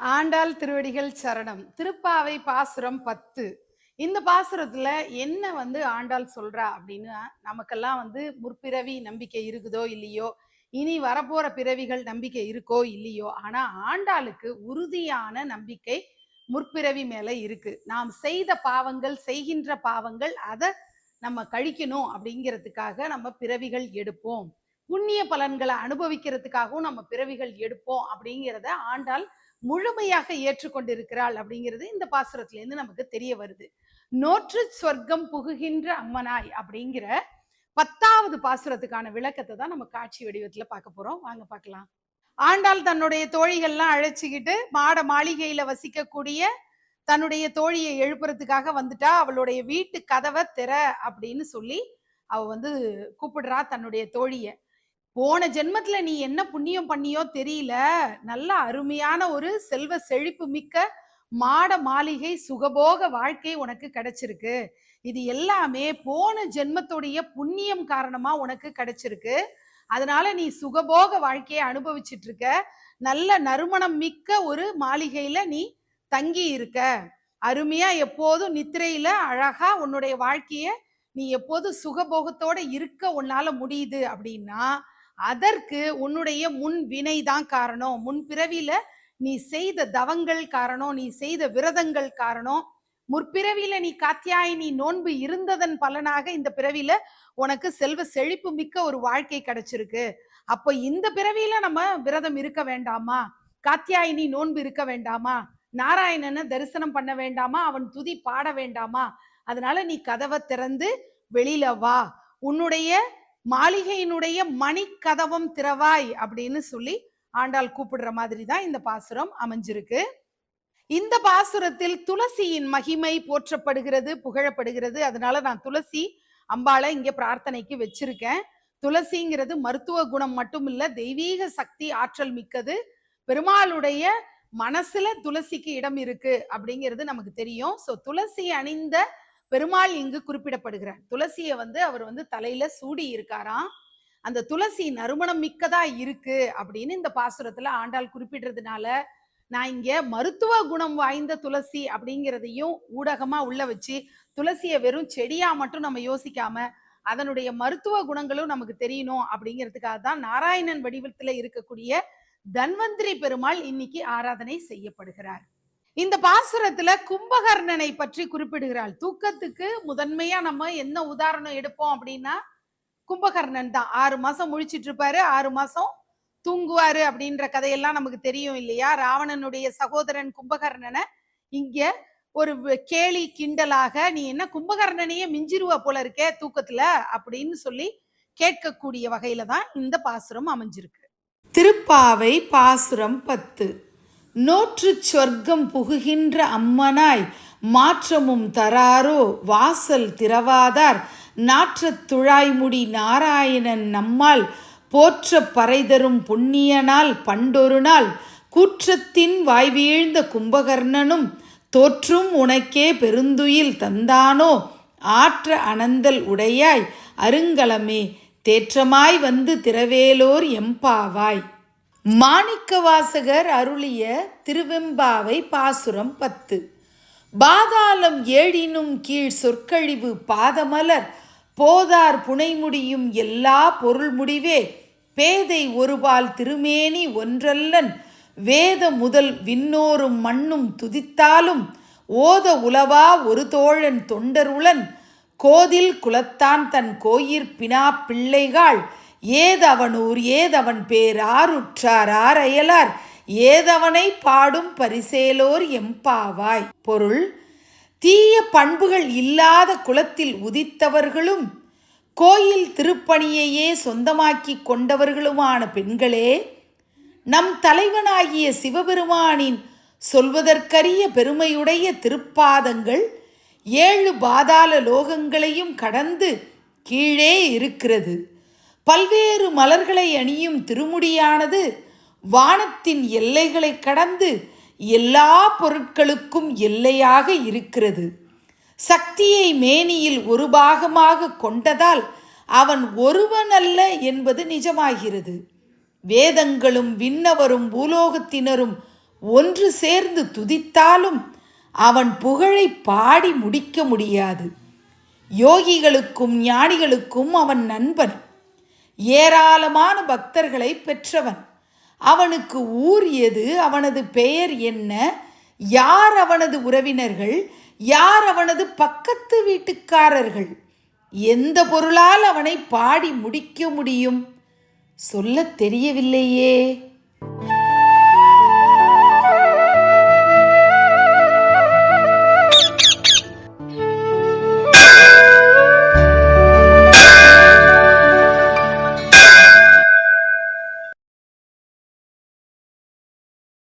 ஆண்டாள் திருவடிகள் சரணம். திருப்பாவை பாசுரம் பத்து. இந்த பாசுரத்துல என்ன வந்து ஆண்டாள் சொல்றா அப்படின்னா நமக்கெல்லாம் வந்து முற்பிறவி நம்பிக்கை இருக்குதோ இல்லையோ இனி வரப்போற பிறவிகள் நம்பிக்கை இருக்கோ இல்லையோ ஆனா ஆண்டாளுக்கு உறுதியான நம்பிக்கை முற்பிறவி மேல இருக்கு. நாம் செய்த பாவங்கள் செய்கின்ற பாவங்கள் அதை நம்ம கழிக்கணும் அப்படிங்கிறதுக்காக நம்ம பிறவிகள் எடுப்போம். புண்ணிய பலன்களை அனுபவிக்கிறதுக்காகவும் நம்ம பிறவிகள் எடுப்போம் அப்படிங்கிறத ஆண்டாள் முழுமையாக ஏற்றுக்கொண்டிருக்கிறாள் அப்படிங்கிறது இந்த பாசுரத்திலேருந்து நமக்கு தெரிய வருது. நோற்று சொர்க்கம் புகுகின்ற அம்மனாய் அப்படிங்கிற பத்தாவது பாசுரத்துக்கான விளக்கத்தை தான் நம்ம காட்சி வடிவத்துல பார்க்க போறோம். வாங்க பார்க்கலாம். ஆண்டாள் தன்னுடைய தோழிகள்லாம் அழைச்சிக்கிட்டு மாட மாளிகையில வசிக்கக்கூடிய தன்னுடைய தோழியை எழுப்புறதுக்காக வந்துட்டா அவளுடைய வீட்டு கதவை திற அப்படின்னு சொல்லி அவ வந்து கூப்பிடுறா தன்னுடைய தோழியை. போன ஜென்மத்துல நீ என்ன புண்ணியம் பண்ணியோ தெரியல. நல்ல அருமையான ஒரு செல்வ செழிப்பு மிக்க மாட மாளிகை சுகபோக வாழ்க்கை உனக்கு கிடைச்சிருக்கு. இது எல்லாமே போன ஜென்மத்துடைய புண்ணியம் காரணமா உனக்கு கிடைச்சிருக்கு. அதனால நீ சுகபோக வாழ்க்கையை அனுபவிச்சிட்டு இருக்க நல்ல நறுமணம் மிக்க ஒரு மாளிகையில நீ தங்கி இருக்க அருமையா எப்போதும் நித்திரையில அழகா உன்னுடைய வாழ்க்கைய நீ எப்போதும் சுகபோகத்தோட இருக்க உன்னால முடியுது அப்படின்னா அதற்கு உன்னுடைய முன் வினை தான் காரணம். முன் பிறவியில நீ செய்த தவங்கள் காரணம் நீ செய்த விரதங்கள் காரணம். முற்பிறவியில நீ காத்தியாயினி நோன்பு இருந்ததன் பலனாக இந்த பிறவியில உனக்கு செல்வ செழிப்பு மிக்க ஒரு வாழ்க்கை கிடைச்சிருக்கு. அப்போ இந்த பிறவியில நம்ம விரதம் இருக்க வேண்டாமா? காத்தியாயினி நோன்பு இருக்க வேண்டாமா? நாராயணனை தரிசனம் பண்ண வேண்டாமா? அவன் துதி பாட வேண்டாமா? அதனால நீ கதவை திறந்து வெளியில வா. உன்னுடைய மாளிகையினுடைய மணிக்கதவம் திறவாய் அப்படின்னு சொல்லி ஆண்டாள் கூப்பிடுற மாதிரி தான் இந்த பாசுரம் அமைஞ்சிருக்கு. இந்த பாசுரத்தில் துளசியின் மகிமை போற்றப்படுகிறது புகழப்படுகிறது. அதனால நான் துளசி அம்பாளை இங்க பிரார்த்தனைக்கு வச்சிருக்கேன். துளசிங்கிறது மருத்துவ குணம் மட்டும் இல்ல தெய்வீக சக்தி ஆற்றல் மிக்கது. பெருமாளுடைய மனசுல துளசிக்கு இடம் இருக்கு அப்படிங்கிறது நமக்கு தெரியும். சோ துளசி அணிந்த பெருமாள் இங்கு குறிப்பிடப்படுகிறார். துளசியை வந்து அவர் வந்து தலையில சூடி இருக்காராம். அந்த துளசி நறுமணம் மிக்கதா இருக்கு அப்படின்னு இந்த பாசுரத்துல ஆண்டாள் குறிப்பிடுறதுனால நான் இங்க மருத்துவ குணம் வாய்ந்த துளசி அப்படிங்கிறதையும் ஊடகமா உள்ள வச்சு துளசியை வெறும் செடியா மட்டும் நம்ம யோசிக்காம அதனுடைய மருத்துவ குணங்களும் நமக்கு தெரியணும் அப்படிங்கிறதுக்காக தான் நாராயணன் வடிவத்துல இருக்கக்கூடிய தன்வந்திரி பெருமாள் இன்னைக்கு ஆராதனை செய்யப்படுகிறார். இந்த பாசுரத்துல கும்பகர்ணனை பற்றி குறிப்பிடுகிறாள். தூக்கத்துக்கு முதன்மையா நம்ம என்ன உதாரணம் எடுப்போம் அப்படின்னா கும்பகர்ணன் தான். ஆறு மாசம் முழிச்சிட்டு இருப்பாரு ஆறு மாசம் தூங்குவாரு அப்படின்ற கதையெல்லாம் நமக்கு தெரியும் இல்லையா? ராவணனுடைய சகோதரன் கும்பகர்ணனை இங்க ஒரு கேலி கிண்டலாக நீ என்ன கும்பகர்ணனையே மிஞ்சிருவ போல இருக்கே தூக்கத்துல? அப்படின்னு சொல்லி கேட்கக்கூடிய வகையில தான் இந்த பாசுரம் அமைஞ்சிருக்கு. திருப்பாவை பாசுரம் பத்து. நோற்று சொர்க்கம் புகுகின்ற அம்மனாய் மாற்றமும் தராரோ வாசல் திறவாதார். நாற்றத் துழாய்முடி நாராயணன் நம்மால் போற்ற பறைதரும் புண்ணியனால் பண்டொரு நாள். கூற்றத்தின் வாய்வீழ்ந்த கும்பகர்ணனும் தோற்றும் உனக்கே பெருந்துயில் தந்தானோ ஆற்ற அனந்தல் உடையாய். அருங்கலமே தேற்றமாய் வந்து திரவேலோர் எம்பாவாய் மாணிக்கவாசகர் அருளிய திருவெம்பாவை பாசுரம் பத்து. பாதாளம் ஏழினும் கீழ் சொற்கழிவு பாதமலர் போதார் புனைமுடியும் எல்லா பொருள் முடிவே பேதை ஒருபால் திருமேனி ஒன்றல்லன் வேத முதல் விண்ணோரும் மண்ணும் துதித்தாலும் ஓத உலவா ஒரு தோழன் தொண்டருளன் கோதில் குலத்தான் தன் கோயிற் பினா பிள்ளைகாள் ஏதவனூர் ஏதவன் பேர் ஆருற்றார் ஆரையலார். ஏதவனை பாடும் பரிசேலோர் எம்பாவாய். பொருள் தீய பண்புகள் இல்லாத குலத்தில் உதித்தவர்களும் கோயில் திருப்பணியையே சொந்தமாக்கி கொண்டவர்களுமான பெண்களே நம் தலைவனாகிய சிவபெருமானின் சொல்வதற்கரிய பெருமையுடைய திருப்பாதங்கள் ஏழு பாதாள லோகங்களையும் கடந்து கீழே இருக்கிறது. பல்வேறு மலர்களை அணியும் திருமுடியானது வானத்தின் எல்லைகளை கடந்து எல்லா பொருட்களுக்கும் எல்லையாக இருக்கிறது. சக்தியை மேனியில் ஒரு பாகமாக கொண்டதால் அவன் ஒருவனல்ல என்பது நிஜமாகிறது. வேதங்களும் விண்ணவரும் பூலோகத்தினரும் ஒன்று சேர்ந்து துதித்தாலும் அவன் புகழை பாடி முடிக்க முடியாது. யோகிகளுக்கும் ஞானிகளுக்கும் அவன் நண்பன். ஏராளமான பக்தர்களை பெற்றவன். அவனுக்கு ஊர் எது அவனது பெயர் என்ன யார் அவனது உறவினர்கள் யார் அவனது பக்கத்து வீட்டுக்காரர்கள் எந்த பொருளால் அவனை பாடி முடிக்க முடியும்? சொல்லத் தெரியவில்லையே.